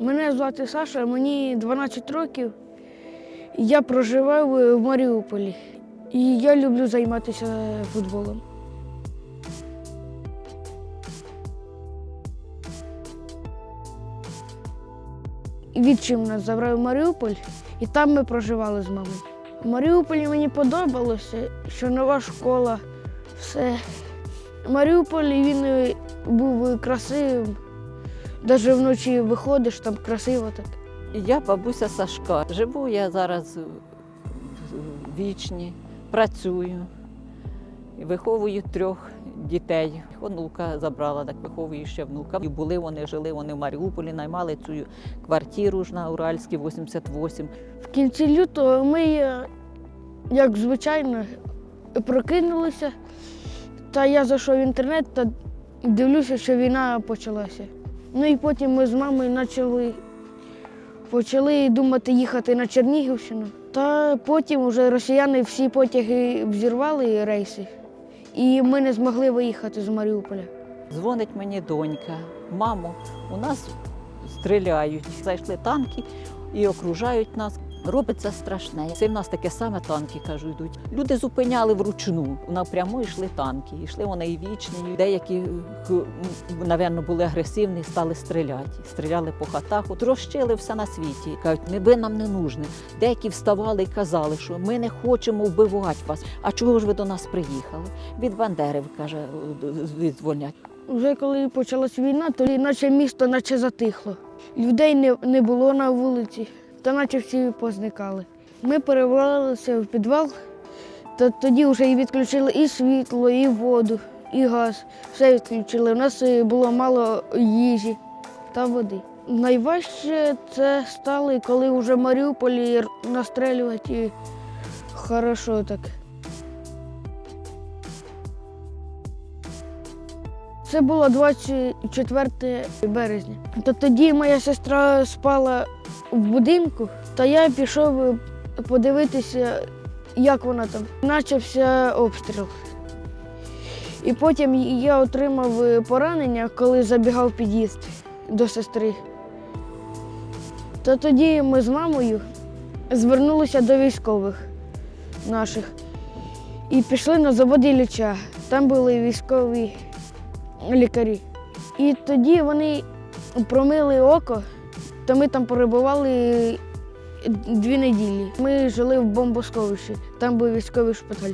Мене звати Саша, мені 12 років. Я проживав в Маріуполі. І я люблю займатися футболом. Відчим нас забрав в Маріуполь, і там ми проживали з мамою. В Маріуполі мені подобалося, що нова школа, все. Маріуполь він е, був красивим. Навіть вночі виходиш, там красиво так. Я бабуся Сашка. Живу я зараз в вічні, працюю, виховую трьох дітей. Онука забрала, так виховую ще внука. І були вони, жили вони в Маріуполі, наймали цю квартиру ж на Уральській 88. В кінці лютого ми, е, як звичайно, прокинулися. Та я зайшов в інтернет та дивлюся, що війна почалася. Ну і потім ми з мамою почали, почали думати їхати на Чернігівщину. Та потім вже росіяни всі потяги взірвали рейси, і ми не змогли виїхати з Маріуполя. Дзвонить мені донька. Мамо, у нас стріляють. Зайшли танки і окружають нас. Робиться страшне. Це в нас таке саме танки, кажу, йдуть. Люди зупиняли вручну. Напряму йшли танки. Йшли вони і вічні. Деякі, напевно, були агресивні, стали стріляти. Стріляли по хатах. От розчили все на світі. Кажуть, не ви нам не нужні. Деякі вставали і казали, що ми не хочемо вбивати вас. А чого ж ви до нас приїхали? Від Бандери, каже, звільнять. Вже коли почалась війна, то наче місто наче затихло. Людей не, не було на вулиці, та наче всі позникали. Ми перебралися в підвал, та тоді вже і відключили і світло, і воду, і газ. Все відключили. У нас е, було мало їжі та води. Найважче це стало, коли вже в Маріуполі настрелювати хорошо так. Це було 24 березня. То тоді моя сестра спала в будинку, та я пішов е, подивитися, як вона там. Почався обстріл. І потім я отримав е, поранення, коли забігав під'їзд до сестри. Та тоді ми з мамою звернулися до військових наших і пішли на завод Ілліча. Там були військові лікарі. І тоді вони промили око, та ми там перебували дві неділі. Ми жили в бомбосховищі, там був військовий шпиталь.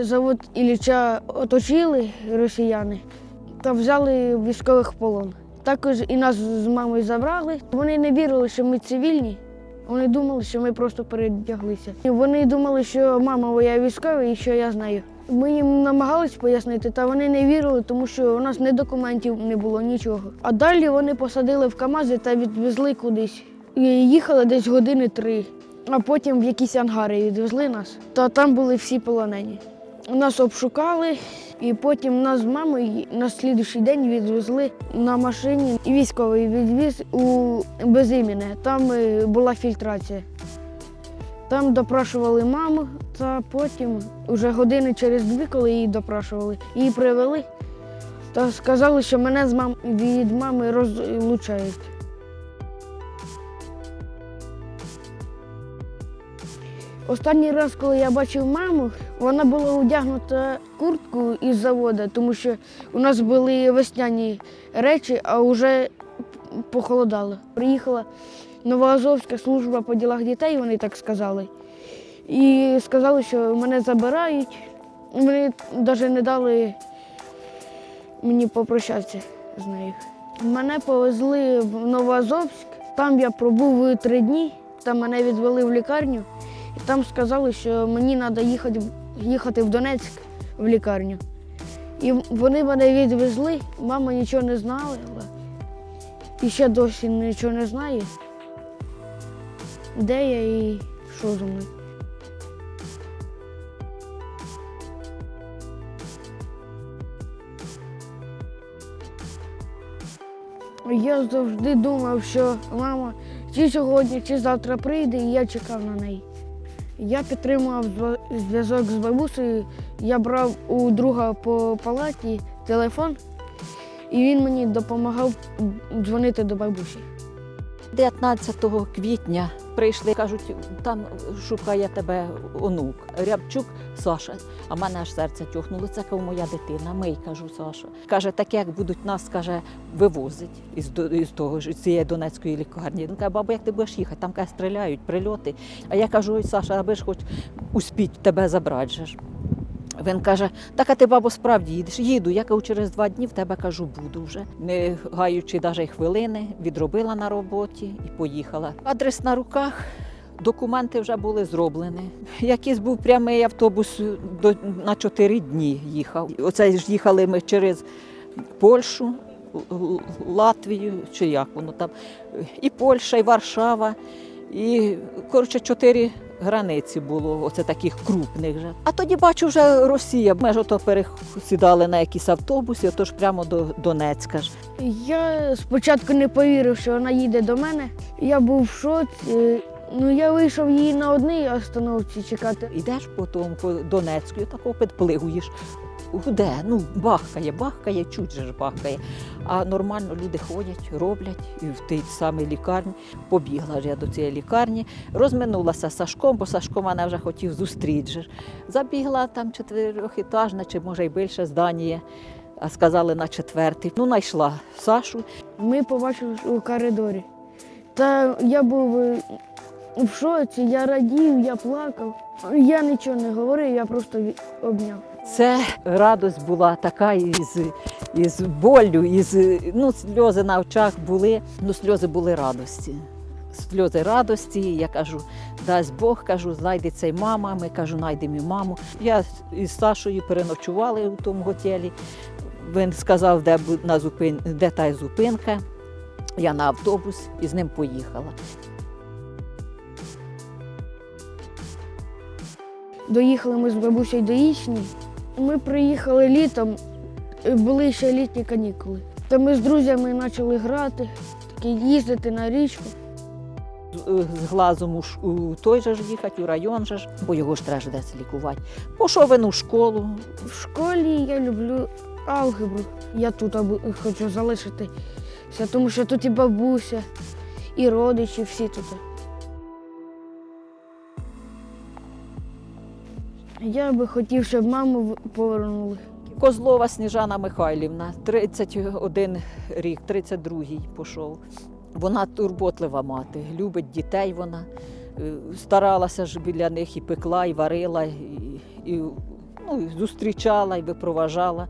Завод Ілліча оточили росіяни та взяли військових в полон. Також і нас з мамою забрали. Вони не вірили, що ми цивільні. Вони думали, що ми просто передяглися. Вони думали, що мама моя військова і що я знаю. Ми їм намагались пояснити, та вони не вірили, тому що у нас ні документів не було, нічого. А далі вони посадили в КАМАЗи та відвезли кудись. І їхали десь години три, а потім в якісь ангари відвезли нас. Та там були всі полонені. Нас обшукали, і потім нас з мамою на слідуючий день відвезли на машині. Військовий відвіз у безім'яне. Там е, була фільтрація. Там допрашували маму, та потім, вже години через дві, коли її допрашували, її привели та сказали, що мене з мам... від мами розлучають. Останній раз, коли я бачив маму, вона була одягнута куртку із заводу, тому що у нас були весняні речі, а вже похолодало. Приїхала Новоазовська служба по ділах дітей, вони так сказали. І сказали, що мене забирають. Вони навіть не дали мені попрощатися з нею. Мене повезли в Новоазовськ, там я пробув три дні, там мене відвели в лікарню. І там сказали, що мені треба їхати, їхати в Донецьк в лікарню. І вони мене відвезли, мама нічого не знала. І ще досі нічого не знає, де я і що зі мною. Я завжди думав, що мама чи сьогодні, чи завтра прийде, і я чекав на неї. Я підтримував зв'язок з бабусею. Я брав у друга по палаті телефон, і він мені допомагав дзвонити до бабусі. 19 квітня прийшли, кажуть, там шукає тебе онук. Рябчук Саша. А мене аж серце тьохнуло. Це каже, моя дитина. Мий, кажу, Саша. Каже, так як будуть нас, каже, вивозить із, із того ж цієї Донецької лікарні. Він каже, баба, як ти будеш їхати? Там каже, стріляють, прильоти. А я кажу, Саша, аби ж хоч успіть тебе забрати. Же ж». Він каже, так а ти, бабо, справді їдеш? Їду. Я кажу, через два дні в тебе кажу, буду вже. Не гаючи навіть хвилини, відробила на роботі і поїхала. Адрес на руках. Документи вже були зроблені. Якийсь був прямий автобус до, на чотири дні їхав. Оце ж їхали ми через Польщу, Латвію, чи як воно там, і Польща, і Варшава. І коротше, чотири границі було, оце таких крупних. же. А тоді бачу вже Росія. Ми ж ото пересідали на якісь автобуси, отож прямо до Донецька. ж. Я спочатку не повірив, що вона їде до мене. Я був в шоці. Ну, я вийшов її на одній остановці чекати. Ідеш потім по Донецьку, і тако підплигуєш. Де? Ну, бахкає, бахкає, чуть же ж бахкає. А нормально люди ходять, роблять і в тій самій лікарні. Побігла ж я до цієї лікарні, розминулася з Сашком, бо Сашко мене вже хотів зустріти. же. Забігла там чотирьохетажне, чи може й більше здання, а сказали на четвертий. Ну, знайшла Сашу, Ми побачили у коридорі. Та я був е, в шоці, я радів, я плакав. Я нічого не говорив, я просто обняв. Це радость була така із, із болю, із ну, сльози на очах були. Ну, сльози були радості. Сльози радості. Я кажу, дасть Бог, кажу, знайдеться й мама. Ми кажу, знайдемо і маму. Я із Сашою переночували у тому готелі. Він сказав, де, на зупин... де та зупинка. Я на автобус і з ним поїхала. Доїхали ми з бабусею до Ічні. Ми приїхали літом, е, були ще літні канікули. Та ми з друзями почали грати, їздити на річку. З- з глазом у, ш- у той же ж їхати, у район же ж, бо його ж треба ж десь лікувати. Пішов він у школу, В школі я люблю алгебру. Я тут хочу залишитися, тому що тут і бабуся, і родичі, всі тут. Я би хотів, щоб маму повернули. Козлова Сніжана Михайлівна, 31 рік, 32-й пішов. Вона турботлива мати, любить дітей вона, е, старалася ж біля них і пекла, і варила, і, і ну, і зустрічала, і випроважала.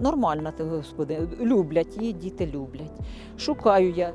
Нормальна, господи, люблять її, діти люблять. Шукаю я